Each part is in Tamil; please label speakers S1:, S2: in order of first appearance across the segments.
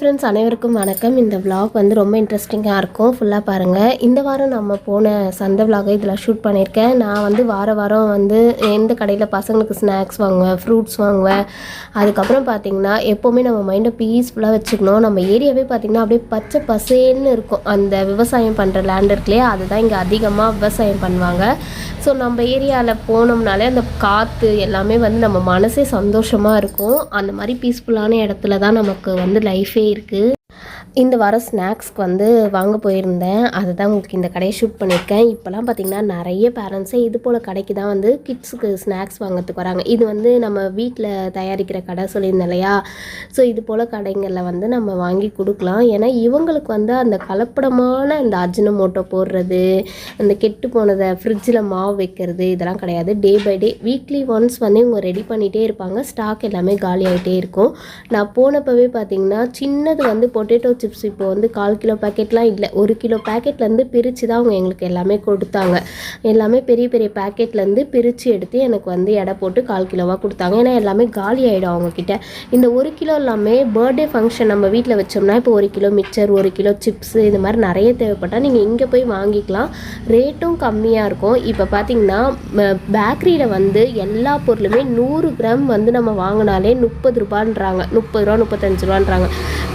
S1: ஃப்ரெண்ட்ஸ் அனைவருக்கும் வணக்கம். இந்த விலாக் வந்து ரொம்ப இன்ட்ரெஸ்டிங்காக இருக்கும். ஃபுல்லாக பாருங்கள் இந்த வாரம் நம்ம போன சந்தை விலாகை இதில் ஷூட் பண்ணியிருக்கேன். நான் வந்து வார வாரம் வந்து எந்த கடையில் பசங்களுக்கு ஸ்நாக்ஸ் வாங்குவேன் ஃப்ரூட்ஸ் வாங்குவேன். அதுக்கப்புறம் பார்த்திங்கன்னா எப்போவுமே நம்ம மைண்டை பீஸ்ஃபுல்லாக வச்சுக்கணும். நம்ம ஏரியாவே பார்த்தீங்கன்னா அப்படியே பச்சை பசேல்னு இருக்கும். அந்த விவசாயம் பண்ணுற லேண்ட் இருக்குல்லையே அதுதான் இங்கே அதிகமாக விவசாயம் பண்ணுவாங்க. ஸோ நம்ம ஏரியாவில் போனோம்னாலே அந்த காற்று எல்லாமே வந்து நம்ம மனசே சந்தோஷமாக இருக்கும். அந்த மாதிரி பீஸ்ஃபுல்லான இடத்துல தான் நமக்கு வந்து லைஃபே இருக்குது இந்த வாரம் ஸ்நாக்ஸ்க்கு வந்து வாங்க போயிருந்தேன். அதுதான் உங்களுக்கு இந்த கடையை ஷூட் பண்ணியிருக்கேன். இப்போலாம் பார்த்தீங்கன்னா நிறைய பேரண்ட்ஸே இது போல் கடைக்கு தான் வந்து கிட்ஸுக்கு ஸ்நாக்ஸ் வாங்குறதுக்கு வராங்க. இது வந்து நம்ம வீட்டில் தயாரிக்கிற கடை சொல்லியிருந்தேன் இல்லையா? ஸோ இது போல் கடைங்களில் வந்து நம்ம வாங்கி கொடுக்கலாம். ஏன்னா இவங்களுக்கு வந்து அந்த கலப்படமான இந்த அஜினமோட்டோ போடுறது அந்த கெட்டு போனதை ஃப்ரிட்ஜில் மாவு வைக்கிறது இதெல்லாம் கிடையாது. Day by day weekly once வந்து இவங்க ரெடி பண்ணிகிட்டே இருப்பாங்க. ஸ்டாக் எல்லாமே காலி ஆகிட்டே இருக்கும். நான் போனப்பவே பார்த்திங்கன்னா சின்னது வந்து பொட்டேட்டோ சிப்ஸ் இப்போ வந்து கால் கிலோ பேக்கெட்லாம் இல்லை. ஒரு கிலோ பேக்கெட்லேருந்து பிரித்து தான் அவங்க எங்களுக்கு எல்லாமே கொடுத்தாங்க. எல்லாமே பெரிய பெரிய பேக்கெட்லேருந்து பிரித்து எடுத்து எனக்கு வந்து எடை போட்டு கால் கிலோவாக கொடுத்தாங்க. ஏன்னா எல்லாமே காலி ஆகிடும் அவங்கக்கிட்ட இந்த ஒரு கிலோ எல்லாமே பர்த்டே ஃபங்க்ஷன் நம்ம வீட்டில் வச்சோம்னா இப்போ ஒரு கிலோ மிக்சர் ஒரு கிலோ சிப்ஸு இது மாதிரி நிறைய தேவைப்பட்டால் நீங்கள் இங்கே போய் வாங்கிக்கலாம். ரேட்டும் கம்மியாக இருக்கும். இப்போ பார்த்தீங்கன்னா பேக்கரியில் வந்து எல்லா பொருளுமே நூறு கிராம் வந்து நம்ம வாங்கினாலே முப்பது ரூபான்றாங்க. முப்பது ரூபா முப்பத்தஞ்சு ரூபான்றாங்க.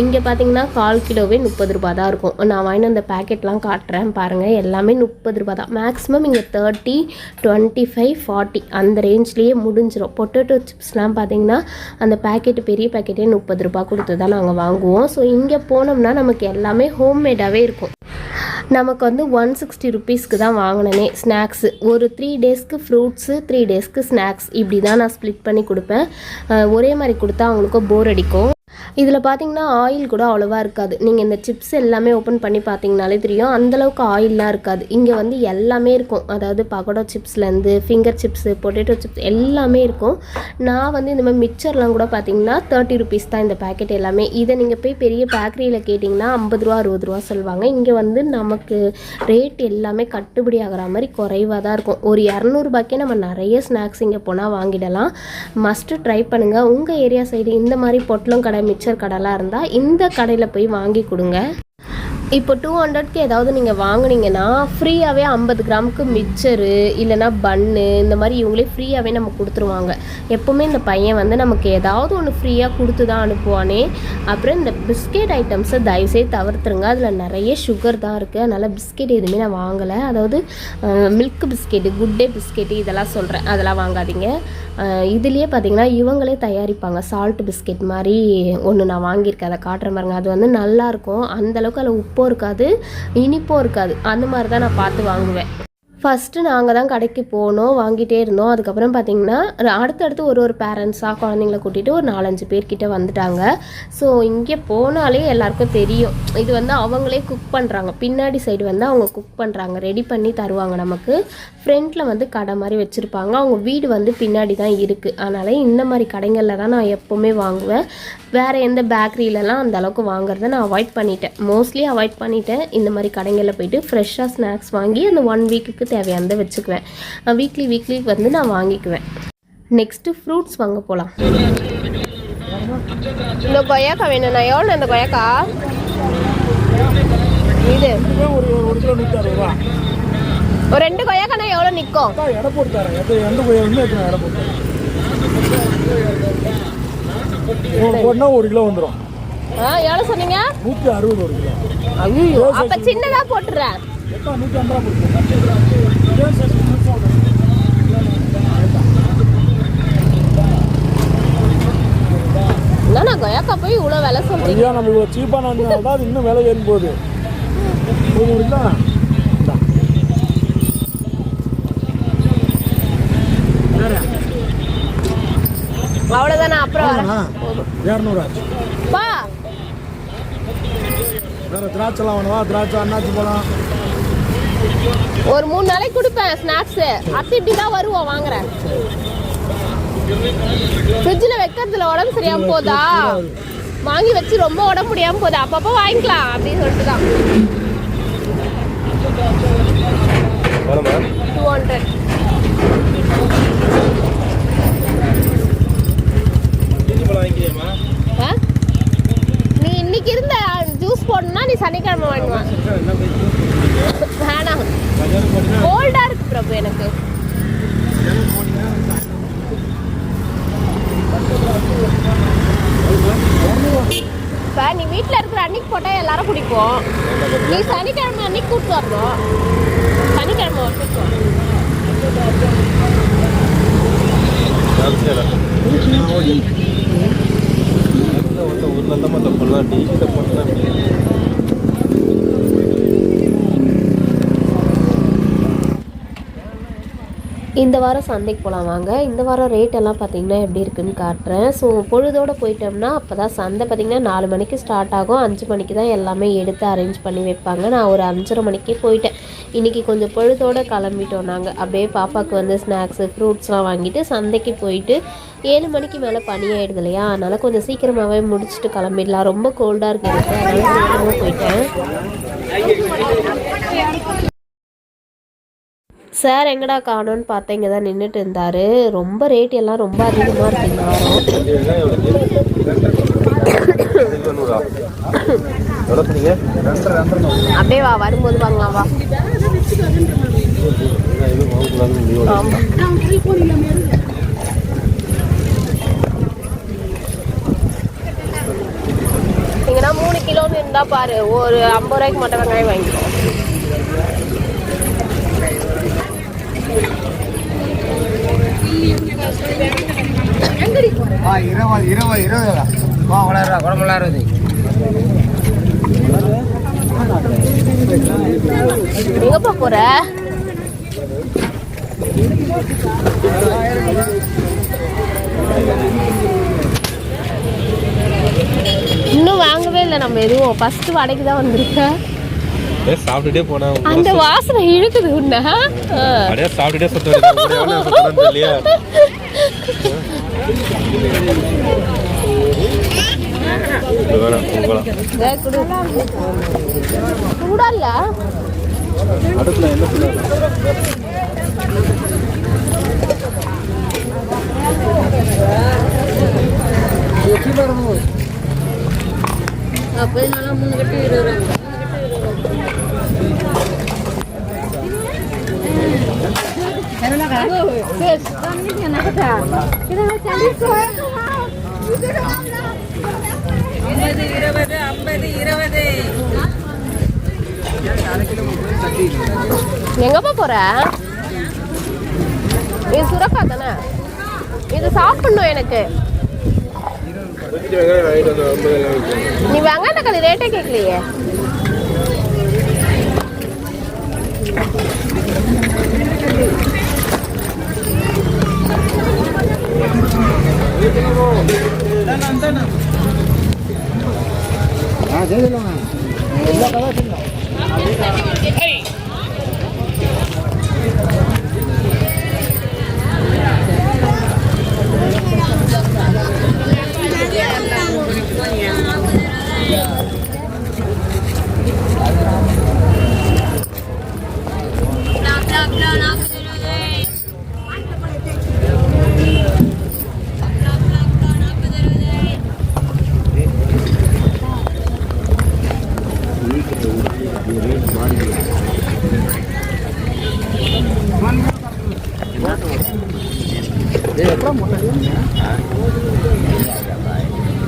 S1: இங்கே பார்த்தீங்கன்னா கால் கால் கிலோவே முப்பது ரூபா தான் இருக்கும். நான் வாங்கின அந்த பேக்கெட்லாம் காட்டுறேன். பாருங்கள் எல்லாமே முப்பது ரூபா தான். மேக்ஸிமம் இங்கே தேர்ட்டி டுவெண்ட்டி ஃபைவ் ஃபார்ட்டி அந்த ரேஞ்ச்லேயே முடிஞ்சிடும் பொட்டேட்டோ சிப்ஸ்லாம் பார்த்தீங்கன்னா அந்த பேக்கெட்டு பெரிய பேக்கெட்டே முப்பது ரூபா கொடுத்து தான் நாங்கள் வாங்குவோம். ஸோ இங்கே போனோம்னா நமக்கு எல்லாமே ஹோம்மேடாகவே இருக்கும். நமக்கு வந்து ஒன் சிக்ஸ்டி ருபீஸ்க்கு தான் வாங்கினேனே ஸ்நாக்ஸு ஒரு த்ரீ டேஸ்க்கு ஃப்ரூட்ஸு த்ரீ டேஸ்க்கு ஸ்நாக்ஸ் இப்படி தான் நான் ஸ்ப்ளிட் பண்ணி கொடுப்பேன். ஒரே மாதிரி கொடுத்தா அவங்களுக்கும் போர் அடிக்கும். இதில் பார்த்தீங்கன்னா ஆயில் கூட அவ்வளோவா இருக்காது. நீங்கள் இந்த சிப்ஸ் எல்லாமே ஓப்பன் பண்ணி பார்த்தீங்கனாலே தெரியும். அந்தளவுக்கு ஆயில்லாம் இருக்காது. இங்கே வந்து எல்லாமே இருக்கும். அதாவது பகோடா சிப்ஸ்லேருந்து ஃபிங்கர் சிப்ஸு பொட்டேட்டோ சிப்ஸ் எல்லாமே இருக்கும். நான் வந்து இந்த மாதிரி மிக்சர்லாம் கூட பார்த்தீங்கன்னா தேர்ட்டி ருபீஸ் தான் இந்த பேக்கெட் எல்லாமே. இதை நீங்கள் போய் பெரிய பேக்கரியில் கேட்டிங்கன்னா ஐம்பது ரூபா அறுபது ரூபா சொல்லுவாங்க. இங்கே வந்து நமக்கு ரேட் எல்லாமே கட்டுப்படி ஆகிற மாதிரி குறைவாக தான் இருக்கும். ஒரு இரநூறுபாய்க்கே நம்ம நிறைய ஸ்நாக்ஸ் இங்கே போனால் வாங்கிடலாம். மஸ்ட்டு ட்ரை பண்ணுங்கள் உங்கள் ஏரியா சைடு இந்த மாதிரி பொட்டலும் கடை மிக்சர் கடைலாம் இருந்தால் இந்த கடையில் போய் வாங்கி கொடுங்க. இப்போ டூ ஹண்ட்ரட்க்கு ஏதாவது நீங்கள் வாங்குனீங்கன்னா ஃப்ரீயாகவே ஐம்பது கிராமுக்கு மிக்சரு இல்லைன்னா பன்னு இந்த மாதிரி இவங்களே ஃப்ரீயாகவே நம்ம கொடுத்துருவாங்க. எப்போவுமே இந்த பையன் வந்து நமக்கு ஏதாவது ஒன்று ஃப்ரீயாக கொடுத்து தான் அனுப்புவானே. அப்புறம் இந்த பிஸ்கெட் ஐட்டம்ஸை தயவுசெய்து தவிர்த்துருங்க. அதில் நிறைய சுகர் தான் இருக்குது அதனால் பிஸ்கெட் எதுவுமே நான் வாங்கலை. அதாவது milk biscuit good day biscuit இதெல்லாம் சொல்கிறேன் அதெல்லாம் வாங்காதீங்க. இதுலேயே பார்த்தீங்கன்னா இவங்களே தயாரிப்பாங்க. சால்ட் பிஸ்கெட் மாதிரி ஒன்று நான் வாங்கியிருக்கேன். அதை காட்டுற மாதிரிங்க அது வந்து நல்லாயிருக்கும் அந்தளவுக்கு அந்த அளவுக்கு அதில் உப்பும் இருக்காது இனிப்பும் இருக்காது. அந்த மாதிரி தான் நான் பார்த்து வாங்குவேன். ஃபஸ்ட்டு நாங்கள் தான் கடைக்கு போனோம் வாங்கிட்டே இருந்தோம். அதுக்கப்புறம் பார்த்தீங்கன்னா அடுத்தடுத்து ஒரு ஒரு பேரண்ட்ஸாக குழந்தைங்கள கூட்டிகிட்டு ஒரு நாலஞ்சு பேர்கிட்ட வந்துட்டாங்க. ஸோ இங்கே போனாலே எல்லாருக்கும் தெரியும். இது வந்து அவங்களே குக் பண்ணுறாங்க பின்னாடி சைடு வந்து அவங்க குக் பண்ணுறாங்க ரெடி பண்ணி தருவாங்க நமக்கு. ஃப்ரண்ட்டில் வந்து கடை மாதிரி வச்சுருப்பாங்க. அவங்க வீடு வந்து பின்னாடி தான் இருக்குது அதனால் இந்த மாதிரி கடைகளில் தான் நான் எப்போவுமே வாங்குவேன். வேறு எந்த பேக்கரியிலலாம் அந்த அளவுக்கு வாங்குறத நான் அவாய்ட் பண்ணிட்டேன். மோஸ்ட்லி அவாய்ட் பண்ணிட்டேன். இந்த மாதிரி கடைகளில் போயிட்டு ஃப்ரெஷ்ஷாக ஸ்நாக்ஸ் வாங்கி அந்த ஒன் வீக்குக்கு தேவையானதை வச்சுக்குவேன். வீக்லி வீக்லி வந்து நான் வாங்கிக்குவேன். நெக்ஸ்ட்டு ஃப்ரூட்ஸ் வாங்க போகலாம் இந்த கொய்யாக்கா வேணும்ண்ணா எவ்வளோ இந்த கொய்யாக்கா? இது.
S2: ஒரு
S1: ரெண்டு கொய்யாக்கானா எவ்வளோ நிற்கும்
S2: அக்கா எடை போட்டு தரேன் எத்தனை எந்த கோயில் வந்து எத்தனை எடை போட்டு தரேன் உங்களுக்கு போட்டா ஒரு கிலோ வந்துடும்
S1: எவ்வளோ சொன்னீங்க
S2: நூற்றி அறுபது ஒரு கிலோ
S1: அப்போ சின்னதாக போட்டுறேன்
S2: நூற்றி ஐம்பது ரூபா
S1: கொய்யாக்கா போய் இவ்வளோ விலை சொல்கிறீங்க
S2: நம்ம இவ்வளோ சீப்பான தான் அது இன்னும் விலை ஏறும் போகுது போதும்
S1: அவ்வளோதானே அப்புறம் வரேன்
S2: இரநூறு ஆச்சு
S1: பா.
S2: வேற திராட்சைலாம் வேணுவா திராட்சை அண்ணாச்சி பழம்.
S1: ஒரு மூணு நாளைக்கு கொடுப்பேன் ஸ்நாக்ஸு அத்தை இப்படி தான் வருவோம் வாங்குறேன் ஃப்ரிட்ஜில் வைக்கிறதுல உடம்பு சரியாம போதா? வாங்கி வச்சு ரொம்ப உடம்பு முடியாம போதா? அப்பப்போ வாங்கிக்கலாம் அப்படின்னு சொல்லிட்டு தான். டூ ஹண்ட்ரட் வாங்கிக்கிறியாமா நீ இன்னைக்கு இருந்த ஜூஸ் போடணும்னா நீ சனிக்கிழமை வாங்குவேன் வேணாம். கோல்டா இருக்கு பிரபு எனக்கு.
S2: இப்போ
S1: நீ வீட்டில் இருக்கிற அன்னைக்கு போட்டால் எல்லாரும் குடிப்போம். நீ சனிக்கிழமை அன்னைக்கு கூப்பிட்டு வரணும். சனிக்கிழமை கூப்பிட்டு வரணும்
S3: ஒன்று ஒன்று ஒரு நல்ல மாதிரி பண்ணலாம்
S1: இந்த வாரம் சந்தைக்கு போகலாம் வாங்க. இந்த வாரம் ரேட் எல்லாம் பார்த்திங்கன்னா எப்படி இருக்குன்னு காட்டுறேன். ஸோ பொழுதோடு போயிட்டோம்னா அப்போ தான் சந்தை பார்த்திங்கன்னா நாலு மணிக்கு ஸ்டார்ட் ஆகும். அஞ்சு மணிக்கு தான் எல்லாமே எடுத்து அரேஞ்ச் பண்ணி வைப்பாங்க. நான் ஒரு அஞ்சரை மணிக்கே போயிட்டேன். இன்றைக்கி கொஞ்சம் பொழுதோடு கிளம்பிட்டோம் நாங்கள் அப்படியே பாப்பாவுக்கு வந்து ஸ்நாக்ஸு ஃப்ரூட்ஸ்லாம் வாங்கிட்டு சந்தைக்கு போயிட்டு ஏழு மணிக்கு மேலே பனி ஆயிடுது இல்லையா? அதனால் கொஞ்சம் சீக்கிரமாகவே முடிச்சுட்டு கிளம்பிடலாம். ரொம்ப கோல்டாக இருக்கு. எனக்கு அதனால சீக்கிரமாக போயிட்டேன். சார் எங்கடா காணோன்னு பார்த்தா இங்கே தான் நின்றுட்டு இருந்தார். ரொம்ப ரேட் எல்லாம் ரொம்ப அதிகமாக இருக்கு இந்த வாரம்
S3: எவ்வளோ சொன்னீங்க
S1: அப்படியே வா வரும்போது வாங்கலாம் வா. இங்கன்னா மூணு கிலோன்னு இருந்தால் பாரு ஒரு ஐம்பது ரூபாய்க்கு மட்டும் வெங்காயம் வாங்கிக்கோ.
S4: இருபது இருபது இருபது. வா வளர்றா குழம்பு விளாடுறது.
S1: எங்கப்பா போற? இன்னும் வாங்கவே இல்லை நம்ம எதுவும். ஃபர்ஸ்ட் வடைக்கு தான் வந்திருக்க
S3: அப்படியே சாப்பிட்டுட்டே போனேன்
S1: அந்த வாசனை இழுக்குது உன்ன.
S3: அப்படியே சாப்பிட்டுட்டே சுத்த வேண்டியது ஒரு எவ்வளோ சுத்தணும் இல்லையா இது வேணாம் போகலாம்
S1: இதே குடு. சூடா இல்ல
S3: அடுப்புல என்ன சொல்லுவாங்க
S1: எங்கப்பா போற இது சுரக்கா தானே இது சாப்பிடணும் எனக்கு
S3: வெங்காயம் வாங்கிட்டு வந்து ஐம்பது எல்லாம் வைக்கணும்.
S1: நீ வெங்காய தக்காளி ரேட்டே கேட்கலையே
S4: ஆ செய்திடலாமா எல்லா கதை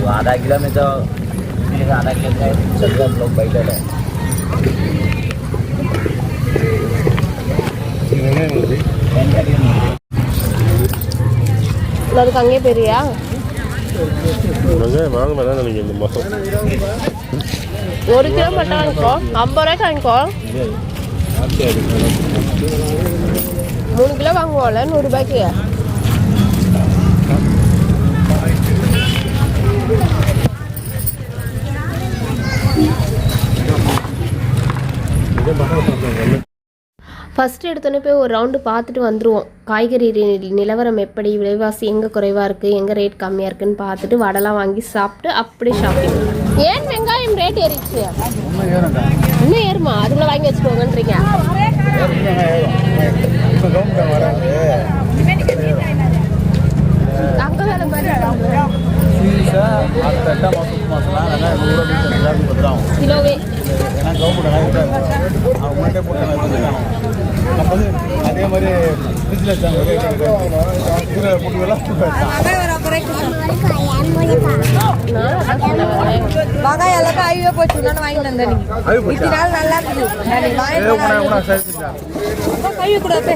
S5: वो आधा किलो में तो मेरे आधा किलो में सत्तर लोग बैठे हैं
S3: வெங்காயம் வந்து
S1: அதுக்கு அங்கேயே பெரியா
S3: வெங்காயம் வாங்க வேணாம் நினைக்கிறேன் இந்த மாதம்
S1: ஒரு கிலோ மட்டும் வாங்கிக்கோ ஐம்பது ரூபாய்க்கு வாங்கிக்கோ மூணு கிலோ வாங்குவோம்ல நூறு ஃபஸ்ட்டு எடுத்தோன்னே போய் ஒரு ரவுண்டு பார்த்துட்டு வந்துடுவோம் காய்கறி நிலவரம் எப்படி? விலைவாசி எங்கே குறைவாக இருக்குது எங்கே ரேட் கம்மியாக இருக்குன்னு பார்த்துட்டு வடைலாம் வாங்கி சாப்பிட்டு அப்படியே ஷாப்பிங் ஏன் வெங்காயம் ரேட் ஏறிச்சு
S4: இன்னும்
S1: ஏறுமா? அதுக்குள்ள வாங்கி வச்சுக்கோங்கன்றீங்க. அங்கே வேலை மாதிரி
S4: வெங்காயம் நூறு ரூபா மீட்டர் எல்லாருக்கும் பத்து ரூபா ஆகும்
S1: கிலோவே
S4: ஏன்னா கவர்மெண்ட் வாங்கிட்டு அவங்க முன்னாடியே போட்டு நம்ம வந்து அதே மாதிரி வச்சாங்க
S6: மகா எல்லாத்தையும் ஐவே போச்சு. நான் வாங்கிட்டு வந்தேன் இத்தனை நாள் நல்லா இருக்குது. நான் வாங்கிட்டு கழுவி கூடாது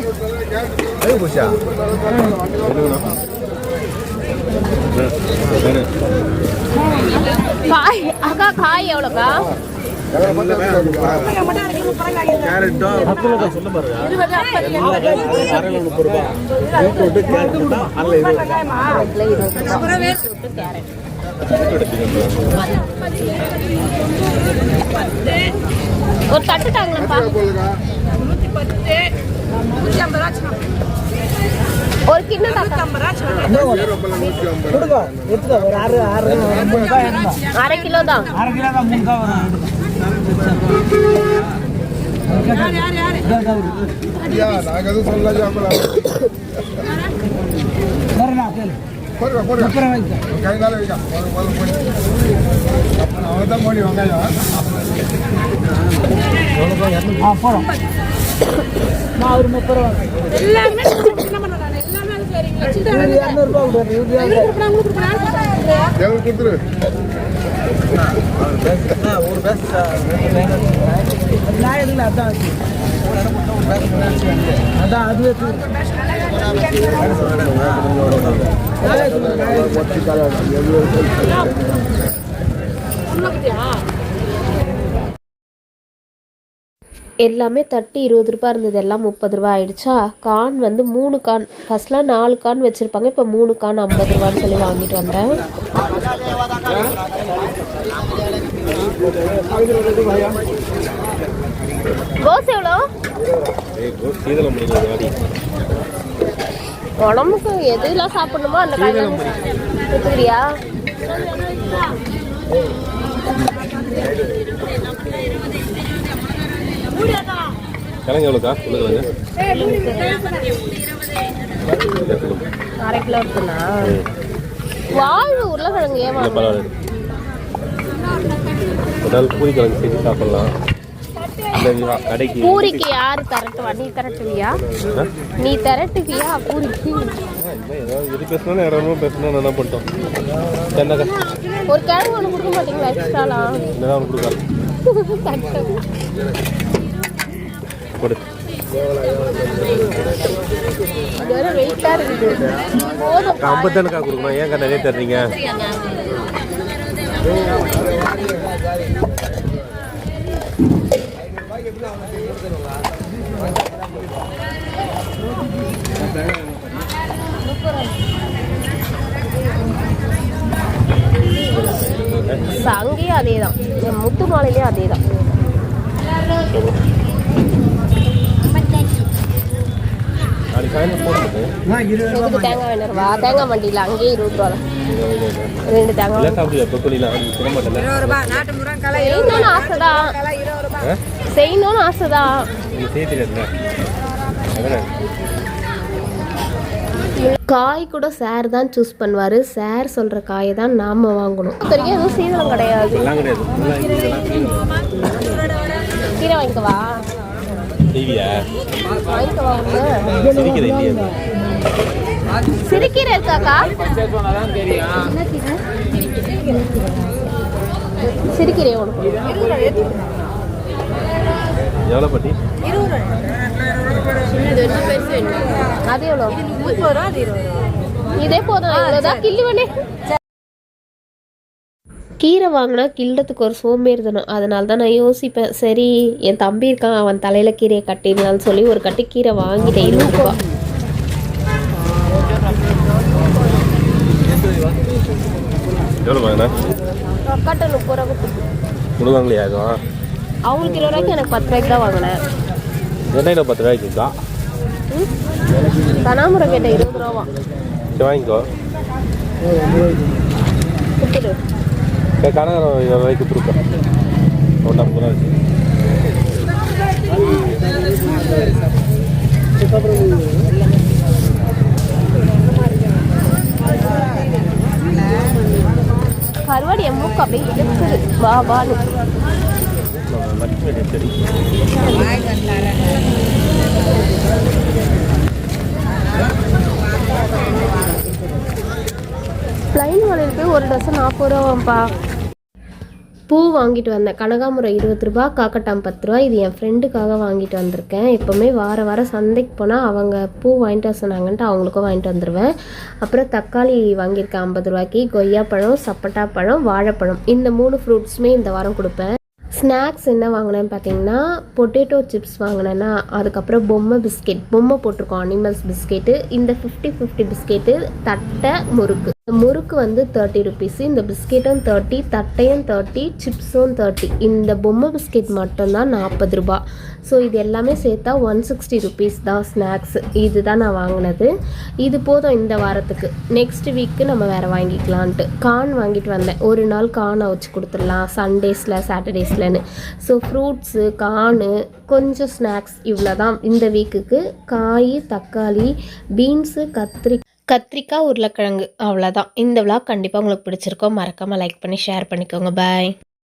S1: ஒரு தட்டு தாங்களேன்ப்பா ஒரு
S4: ஒரு
S1: அரை கிலோ தான்.
S4: அரை கிலோ தான் மூணு ரூபா வரும் வரண்ணா கேளு அப்புறம் வாங்கிக்கோ ஆ போகிறோம் நான் ஒரு முப்பது ரூபா இவரு இரநூறுபா அதான் அதான் அதுவே
S1: எல்லாமே தட்டி இருபது ரூபாய் இருந்தது எல்லாம் முப்பது ரூபாய் ஆயிடுச்சா? கான் வந்து மூணு கான் ஃபர்ஸ்ட்லாம் நாலு கான் வச்சுருப்பாங்க இப்போ மூணு கான் ஐம்பது ரூபான்னு சொல்லி வாங்கிட்டு வந்தேன். கோஸ் எவ்வளோ? உடம்புக்கு எதுலாம் சாப்பிடணுமோ? அந்த காய் எடுத்துக்கிறியா
S3: கிழங்கு எவ்வளோக்கா? சொல்லுங்க
S1: அரை கிலோ இருக்குண்ணா. வாழ்வு உருளைக்கிழங்கு
S3: பரவாயில்ல. ஒரு நாள் பூரி கிழங்கு செஞ்சு சாப்பிட்லாம் கடைக்கு
S1: பூரிக்கு யார் தரட்டுவா? நீ தரட்டுவியா? நீ தரட்டுவியா? பூரிக்கு
S3: எது பேசணும் இடமோ பேசணும் என்ன பண்ணிட்டோம்? என்னக்கா
S1: ஒரு கிழங்கு ஒன்று கொடுக்க மாட்டீங்களா எக்ஸ்ட்ராலாம்
S3: என்னதான் அவனுக்கு கொடுக்கலாம். கொடு. ஐம்பத்தானுக்கா கொடுக்கணும். ஏன்க்கா நிறைய தர்றீங்க?
S1: அங்கேயும் அதே தான் முத்து மாலையிலேயும் அதே தான்
S3: நாளைக்கு
S1: தேங்காய் வேணாம் வா தேங்காய் மண்டியில் அங்கேயே இருபது ரூபா தான் ரெண்டு தேங்காய்
S3: இல்லை சாப்பிடுவா
S6: இருபது நாட்டு முருங்கை கலை
S1: செய்யணும்னு
S3: தெரியாதுல்ல. அதானே?
S1: காய் கூட சார் தான் சூஸ் பண்ணுவார். சார் சொல்கிற காயை தான் நாம் வாங்கணும். இது வரைக்கும் எதுவும் சீதனம் கிடையாது. கீரை வாங்கிக்கவா வாங்கிக்கவா சிறுக்கீரை இருக்காக்கா சிறுக்கீரை ஒன்று
S3: எவ்வளோ பட்டி?
S1: அது எவ்வளோ
S6: முப்பது ரூபா அது இருபது ரூபா
S1: இதே போதும் இவ்வளோதான் கிள்ளுவனே கீரை வாங்கினா கிள்ளத்துக்கு ஒரு சோம்பேறிதனம் அதனால தான் நான் யோசிப்பேன். சரி என் தம்பி இருக்கான் அவன் தலையில் கீரையை கட்டிடலான்னு சொல்லி ஒரு கட்டு கீரை வாங்கிட்டேன் இருபது ரூபா.
S3: எவ்வளோ வாங்கினா?
S1: கட்டை முப்பது ரூபா
S3: கொடுவாங்களே அதுவும்
S1: அவங்களுக்கு இருபது ரூபாய்க்கு எனக்கு பத்து ரூபாய்க்கு தான் வாங்கினேன்.
S3: ரெண்டாயிரம் பத்து ரூபாய்க்கு இருக்கா?
S1: கனாமுரம் கேட்டேன் இருபது ரூபாவா
S3: சரி வாங்கிக்கோ. கனகரம் இருபது ரூபாய்க்கு கொடுப்பேன் ஒன்றா ஐம்பது ரூபா வச்சு
S1: கருவாடு என் மூக்கு அப்படியே இழுக்குது வா வான்னு பிளைன் வலையில் ஒரு டசன் நாற்பது ரூபாப்பா பூ வாங்கிட்டு வந்தேன். கனகாமரம் இருபது ரூபா காக்கட்டாம் பத்து ரூபா இது என் ஃப்ரெண்டுக்காக வாங்கிட்டு வந்திருக்கேன். எப்போவுமே வார வாரம் சந்தைக்கு போனால் அவங்க பூ வாங்கிட்டு வர சொன்னாங்கன்ட்டு அவங்களுக்கும் வாங்கிட்டு வந்துடுவேன் அப்புறம் தக்காளி வாங்கியிருக்கேன் ஐம்பது ரூபாய்க்கு. கொய்யாப்பழம் சப்பட்டா பழம் வாழைப்பழம். இந்த மூணு ஃப்ரூட்ஸுமே இந்த வாரம் கொடுப்பேன். ஸ்நாக்ஸ் என்ன வாங்கினேன்னு பார்த்தீங்கன்னா பொட்டேட்டோ சிப்ஸ் வாங்கினேன்னா அதுக்கப்புறம் பொம்மை பிஸ்கெட் பொம்மை போட்டிருக்கோம் அனிமல்ஸ் பிஸ்கெட்டு இந்த ஃபிஃப்டி ஃபிஃப்டி பிஸ்கெட்டு தட்டை முறுக்கு. இந்த முறுக்கு வந்து தேர்ட்டி ருபீஸ் இந்த பிஸ்கெட்டும் தேர்ட்டி தட்டையும் தேர்ட்டி சிப்ஸும் தேர்ட்டி இந்த பொம்மை பிஸ்கெட் மட்டும்தான் நாற்பது ரூபா. ஸோ இது எல்லாமே சேர்த்தா ஒன் சிக்ஸ்டி ருபீஸ் தான் ஸ்நாக்ஸ் இது தான் நான் வாங்கினது. இது போதும் இந்த வாரத்துக்கு. நெக்ஸ்ட் வீக்கு நம்ம வேறு வாங்கிக்கலான்ட்டு கான் வாங்கிட்டு வந்தேன். ஒரு நாள் கானை வச்சு கொடுத்துடலாம். சண்டேஸில் சாட்டர்டேஸ்லன்னு ஸோ ஃப்ரூட்ஸு கார்னு கொஞ்சம் ஸ்நாக்ஸ் இவ்வளோ தான் இந்த வீக்குக்கு காய் தக்காளி பீன்ஸு கத்திரி கத்திரிக்காய் உருளைக்கிழங்கு. அவ்வளோதான் இந்த விழா கண்டிப்பாக உங்களுக்கு பிடிச்சிருக்கோம். மறக்காமல் லைக் பண்ணி ஷேர் பண்ணிக்கோங்க. பாய்